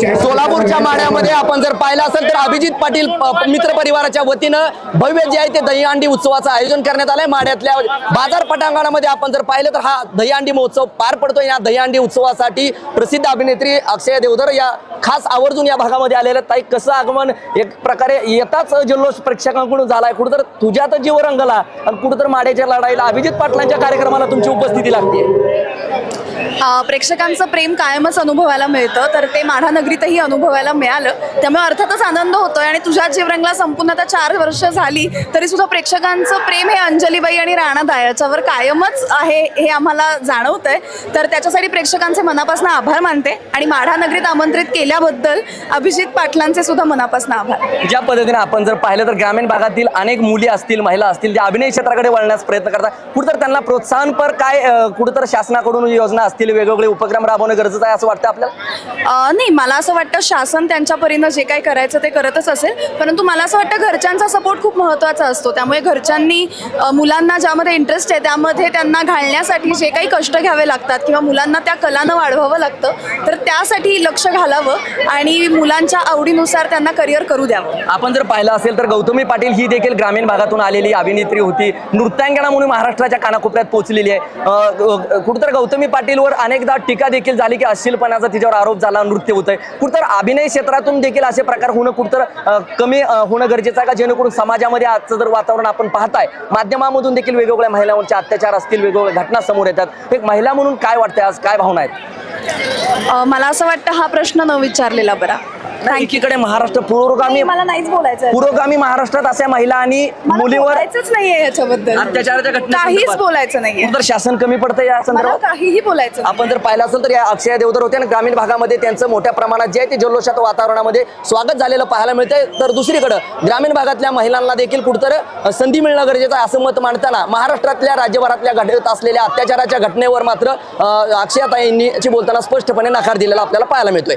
सोलापूरच्या माड्यामध्ये आपण जर पाहिलं असेल तर अभिजित पाटील मित्र परिवाराच्या वतीनं भव्य जे आहे ते दहीहंडी उत्सवाचं आयोजन करण्यात आलंय. माड्यातल्या बाजार पटांगणामध्ये आपण जर पाहिलं तर हा दहीहंडी महोत्सव पार पडतो या दहीहंडी उत्सवासाठी प्रसिद्ध अभिनेत्री अक्षय देवधर या खास आवर्जून या भागामध्ये आलेल्या ताई कसं आगमन? एक प्रकारे येताच जल्लोष प्रेक्षकांकडून झालाय. कुठं तर तुझ्यात जीव रंगला आणि कुठं तर माड्याच्या लढाईला अभिजित पाटलांच्या कार्यक्रमाला तुमची उपस्थिती लागते प्रेक्षकांचं प्रेम कायमच अनुभवायला मिळतं तर ते माढानगरीतही अनुभवायला मिळालं. त्यामुळे अर्थातच आनंद होतोय आणि तुझ्या जीवरंगला संपूर्ण आता चार वर्ष झाली तरी सुद्धा प्रेक्षकांचं प्रेम हे अंजलीबाई आणि राणादा याच्यावर कायमच आहे हे आम्हाला जाणवतंय. तर त्याच्यासाठी प्रेक्षकांचे मनापासून आभार मानते आणि माढानगरीत आमंत्रित केल्याबद्दल अभिजित पाटलांचे सुद्धा मनापासून आभार. ज्या पद्धतीने आपण जर पाहिलं तर ग्रामीण भागातील अनेक मुली असतील महिला असतील ज्या अभिनय क्षेत्राकडे वळण्यास प्रयत्न करतात कुठंतर त्यांना प्रोत्साहनपर काय कुठं कुठंतर शासनाकडून योजना असतील वेगवेगळे उपक्रम राबवणं गरजेचं आहे असं वाटतं आपल्याला? अ, नाही मला असं वाटतं शासन त्यांच्या परीनं जे काही करायचं ते करतच असेल. परंतु मला असं वाटतं घरच्यांचा सपोर्ट खूप महत्त्वाचा असतो. त्यामुळे घरच्यांनी अ, मुलांना ज्यामध्ये इंटरेस्ट आहे त्यामध्ये त्यांना घालण्यासाठी जे काही कष्ट घ्यावे लागतात किंवा मुलांना त्या कलानं वाढवावं लागतं तर त्यासाठी लक्ष घालावं आणि मुलांच्या आवडीनुसार त्यांना करिअर करू द्यावं. आपण जर पाहिलं असेल तर गौतमी पाटील ही देखील ग्रामीण भागातून आलेली अभिनेत्री होती. नृत्यांगणा म्हणून महाराष्ट्राच्या कानाकोपऱ्यात पोहोचलेली आहे. अं, कुठंतर गौतमी पाटीलवर अनेकदा टीका देखील झाली की अश्लीलपणाचा तिच्यावर आरोप झाला नृत्य होत आहे कुठतर अभिनय क्षेत्रातून देखील असे प्रकार होणं कुठतर कमी होणं गरजेचं आहे का? जेणेकरून समाजामध्ये आजचं जर वातावरण आपण पाहताय माध्यमामधून देखील वेगवेगळ्या महिलांवरचे अत्याचार असतील वेगवेगळ्या घटना समोर येतात. एक महिला म्हणून काय वाटतंय आज? काय भावना आहेत? मला असं वाटतं हा प्रश्न न विचारलेला बरा. नाही, एकीकडे महाराष्ट्र पुरोगामी मला नाहीच बोलायचं पुरोगामी महाराष्ट्रात अशा महिला आणि मला मुलीवर बोलायचंच नाहीये याच्याबद्दल. अत्याचाराच्या घटना काहीच बोलायचं नाहीये. तर शासन कमी पडतं या मला संदर्भात? काहीही बोलायचं नाही. आपण जर पाहिलं असेल तर या अक्षय देवधर होते आणि ग्रामीण भागामध्ये त्यांचं मोठ्या प्रमाणात जे आहे ते जल्लोषात वातावरणामध्ये स्वागत झालेलं पाहायला मिळतंय. तर दुसरीकडं ग्रामीण भागातल्या महिलांना देखील कुठतर संधी मिळणं गरजेचं आहे असं मत मांडताना महाराष्ट्रातल्या राज्यभरातल्या घडत असलेल्या अत्याचाराच्या घटनेवर मात्र अक्षयाताईंनी बोलताना स्पष्टपणे नकार दिलेला आपल्याला पाहायला मिळतोय.